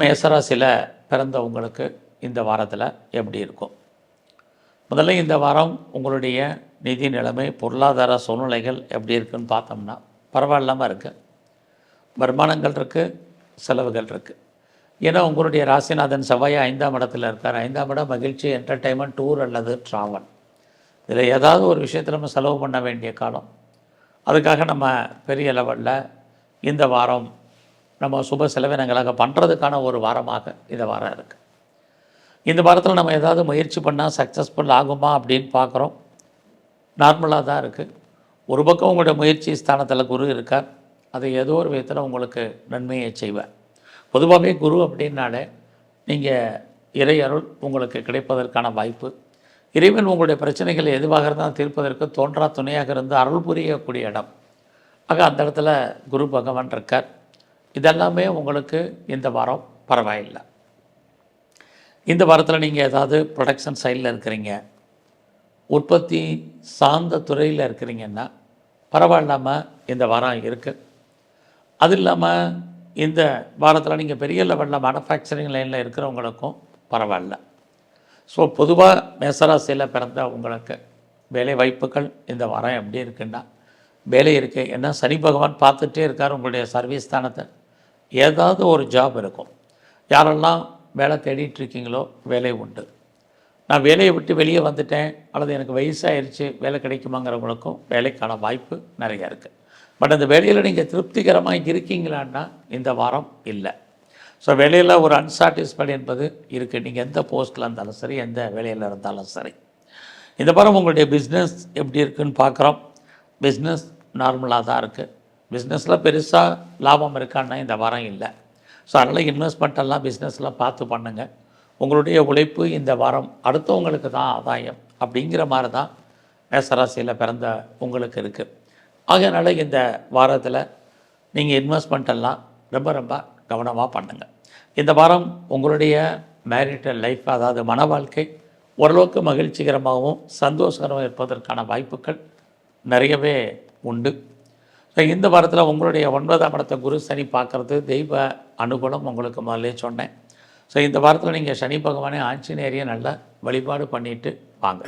மேசராசியில் பிறந்தவங்களுக்கு இந்த வாரத்தில் எப்படி இருக்கும்? முதல்ல இந்த வாரம் உங்களுடைய நிதி நிலைமை பொருளாதார சூழ்நிலைகள் எப்படி இருக்குன்னு பார்த்தோம்னா பரவாயில்லாமல் இருக்குது வருமானங்கள் இருக்குது செலவுகள் இருக்குது ஏன்னா உங்களுடைய ராசிநாதன் செவ்வாய் ஐந்தாம் இடத்துல இருக்கார். ஐந்தாம் இடம் மகிழ்ச்சி என்டர்டைன்மெண்ட் டூர் அல்லது ட்ராவல் இதில் ஏதாவது ஒரு விஷயத்தில் நம்ம செலவு பண்ண வேண்டிய காலம். அதுக்காக நம்ம பெரிய லெவலில் இந்த வாரம் நம்ம சுப செலவினங்களாக பண்ணுறதுக்கான ஒரு வாரமாக இந்த வாரம் இருக்குது இந்த வாரத்தில் நம்ம ஏதாவது முயற்சி பண்ணால் சக்ஸஸ்ஃபுல் ஆகுமா அப்படின்னு பார்க்குறோம் நார்மலாக தான் இருக்குது ஒரு பக்கம் உங்களுடைய முயற்சி ஸ்தானத்தில் குரு இருக்கார். அதை ஏதோ ஒரு விதத்தில் உங்களுக்கு நன்மையை செய்வார். பொதுவாகவே குரு அப்படின்னாலே நீங்கள் இறை அருள் உங்களுக்கு கிடைப்பதற்கான வாய்ப்பு. இறைவன் உங்களுடைய பிரச்சனைகளை எதுவாக இருந்தால் தீர்ப்பதற்கு தோன்றா துணையாக இருந்து அருள் புரியக்கூடிய இடம். ஆக அந்த இடத்துல குரு பகவான் இருக்கார். இதெல்லாமே உங்களுக்கு இந்த வாரம் பரவாயில்லை. இந்த வாரத்தில் நீங்கள் ஏதாவது ப்ரொடக்ஷன் சைடில் இருக்கிறீங்க உற்பத்தி சார்ந்த துறையில் இருக்கிறீங்கன்னா பரவாயில்லாமல் இந்த வாரம் இருக்குது அது இல்லாமல் இந்த வாரத்தில் நீங்கள் பெரிய லெவலில் மேனுஃபேக்சரிங் லைனில் இருக்கிறவங்களுக்கும் பரவாயில்ல. ஸோ பொதுவாக மேசராசியில் பிறந்த உங்களுக்கு வேலை வாய்ப்புகள் இந்த வாரம் எப்படி இருக்குன்னா வேலை இருக்குது ஏன்னா சனி பகவான் பார்த்துட்டே இருக்கார் உங்களுடைய சர்வீஸ் ஸ்தானத்தை. ஏதாவது ஒரு ஜாப் இருக்கும். யாரெல்லாம் வேலை தேடிட்டு இருக்கீங்களோ வேலை உண்டு. நான் வேலையை விட்டு வெளியே வந்துட்டேன் அல்லது எனக்கு வயசாயிருச்சு வேலை கிடைக்குமாங்கிறவங்களுக்கும் வேலைக்கான வாய்ப்பு நிறைய இருக்குது பட் அந்த வேலையில் நீங்கள் திருப்திகரமாக இருக்கீங்களான்னா இந்த வாரம் இல்லை. ஸோ வேலையில் ஒரு அன்சாட்டிஸ்ஃபைடு என்பது இருக்குது நீங்கள் எந்த போஸ்ட்டில் இருந்தாலும் சரி எந்த வேலையில் இருந்தாலும் சரி. இந்த வாரம் உங்களுடைய பிஸ்னஸ் எப்படி இருக்குன்னு பார்க்குறோம். பிஸ்னஸ் நார்மலாக தான் இருக்குது பிஸ்னஸில் பெருசாக லாபம் இருக்கான்னா இந்த வாரம் இல்லை. ஸோ அதனால் இன்வெஸ்ட்மெண்ட் எல்லாம் பிஸ்னஸ்லாம் பார்த்து பண்ணுங்கள் உங்களுடைய உழைப்பு இந்த வாரம் அடுத்தவங்களுக்கு தான் ஆதாயம் அப்படிங்கிற மாதிரி தான் மேசராசியில் பிறந்த உங்களுக்கு இருக்குது ஆகையினால இந்த வாரத்தில் நீங்கள் இன்வெஸ்ட்மெண்ட் எல்லாம் ரொம்ப ரொம்ப கவனமாக பண்ணுங்கள் இந்த வாரம் உங்களுடைய மேரிட்டல் லைஃப் அதாவது மன வாழ்க்கை ஓரளவுக்கு மகிழ்ச்சிகரமாகவும் சந்தோஷகரமாக இருப்பதற்கான வாய்ப்புகள் நிறையவே உண்டு. ஸோ இந்த வாரத்தில் உங்களுடைய ஒன்பதாம் இடத்தை குரு சனி பார்க்குறது தெய்வ அனுகூலம் உங்களுக்கு முதல்ல சொன்னேன். ஸோ இந்த வாரத்தில் நீங்கள் சனி பகவானே ஆஞ்சநேரிய நல்லா வழிபாடு பண்ணிட்டு வாங்க.